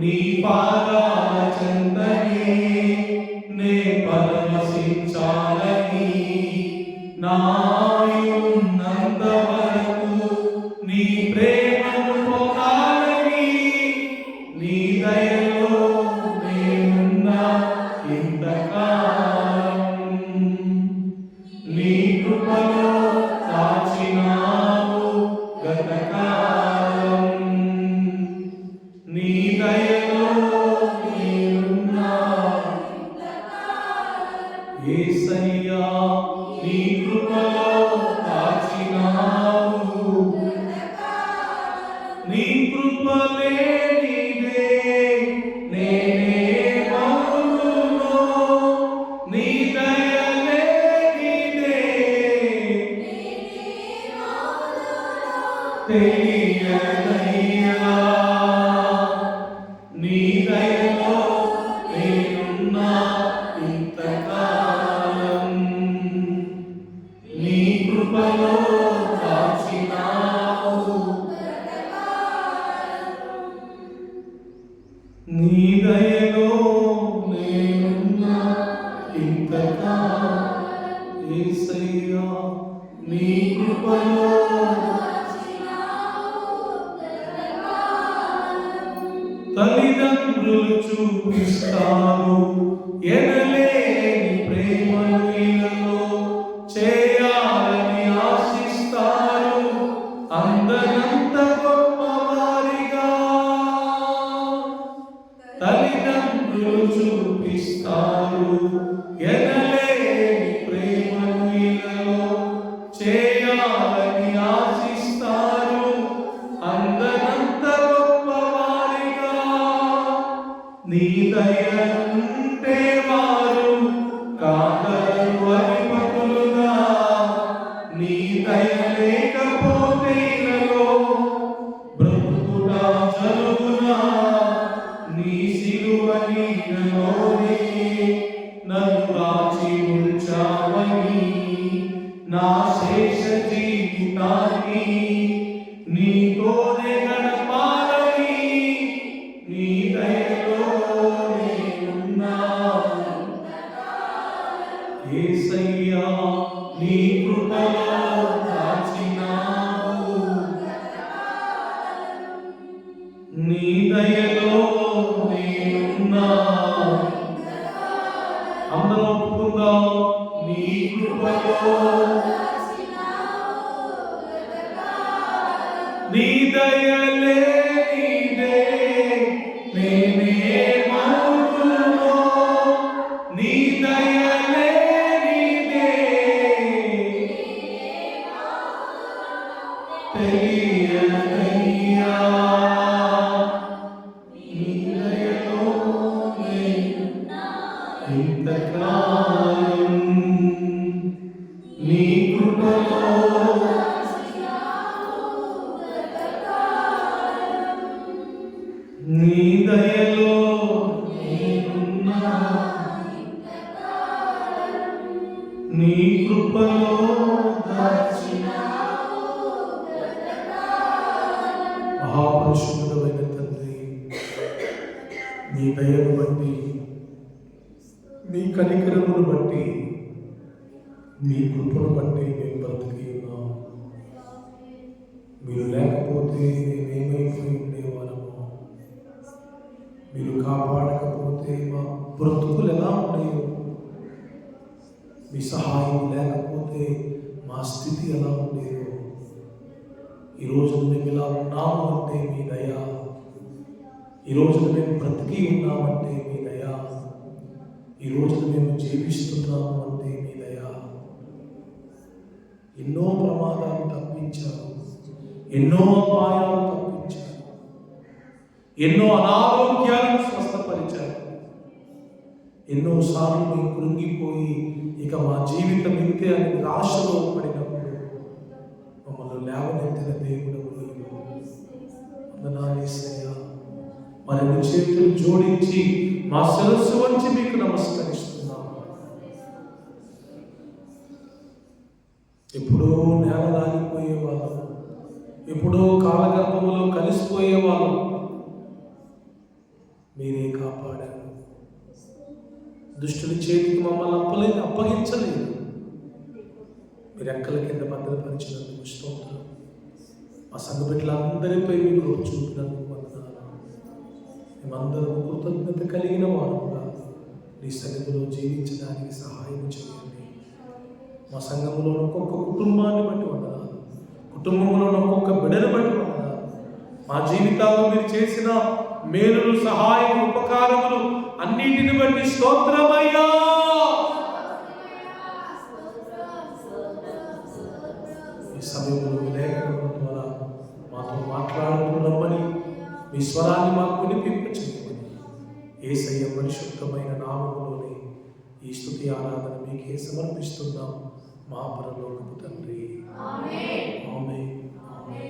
నీ పాదాల చెంతనే నే పరమశించాలని యేసయ్యా నీ కృపలో దాచినావు నీ కృపలే నీదే నేనే నీ దయలే తెలియదయ్యా నీ దయలో తల్లిదండ్రులు చూపిస్తారు ఎనలేని ప్రేమను ఇలలో చేయాలని ఆశిస్తారు. అందరంత గొప్పవారిగా తల్లిదండ్రులు చూపిస్తారు ఎనలేని నీ దయంటే వారు కాగరు అధిపతులుగా నీ దయ లేకపోతే ఇలలో జరుగునా? నీ సిలువ నీడలోనే నన్ను దాచి ఉంచావని నా శేష జీవితాన్ని అందరం ఒప్పుకుందాం నీ కృపలో నీ కృపలో నీ కృపలో దాచిన మహాపరిశుద్ధమైన తండ్రి నీ దయను బట్టి నీ కనికరమును బట్టి నీ కృపను బట్టి మేము బ్రతికి ఉన్నాం మీరు లేకపోతే మేమేమైపోయి ఉండేవారము? మీరు కాపాడకపోతే మా బ్రతుకులు ఎలా ఉండేవో? మీ సహాయం లేకపోతే మా స్థితి ఎలా ఉండేదో? ఈరోజు ఇలా ఉన్నామంటే మీ దయా. ఈరోజు మేము బ్రతికి ఉన్నామంటే మీ దయా. ఈరోజు మేము జీవిస్తున్నాము అంటే మీ దయా. ఎన్నో ప్రమాదాలు తప్పించారు. ఎన్నో అపాయాలు తప్పించారు. ఎన్నో అనారోగ్యాలను స్వస్థపరిచారు. ఎన్నోసార్లు మేము కృంగిపోయి ఇక మా జీవితం ఇంతే అని నిరాశలో పడినప్పుడు మమ్మల్ని లేవనెత్తిన దేవుడు వందనాలేసయ్యా రెండు చేతులు జోడించి మా సరస్సు వంచి మీకు నమస్కరిస్తున్నాం. ఎప్పుడో నేల దాగిపోయే ఎప్పుడో కాలగర్భములో కలిసిపోయే మీరే కాపాడారు. దుష్టుడి చేతికి మమ్మల్ని అప్పలేదు అప్పగించలేదు. మీరు ఎక్కల కింద భద్రపరిచినందుకు ఇష్టం మా సంఘ బిడ్డలందరిపై మీరు చూపినందుకు వందనాలు. మేమందరం కృతజ్ఞత కలిగిన వారుగా నీ సన్నిధిలో జీవించడానికి సహాయం చేయండి. మా సంఘంలో ఒక్కొక్క కుటుంబాన్ని బట్టి వందనాలు. కుటుంబంలో ఒక్కొక్క బిడ్డను బట్టి వందనాలు. మా జీవితాల్లో మీరు చేసిన మేలులు సహాయం ఉపకారములు అన్నిటిని బట్టి స్తోత్రమయ్యా. స్వరాన్ని మాకు వినిపింప చేయమని ఏసయ్య పరిశుద్ధమైన నామములోనే ఈ స్థుతి ఆరాధన మీకే సమర్పిస్తున్నాం. మా పరలోకపు తండ్రి. ఆమె ఆమె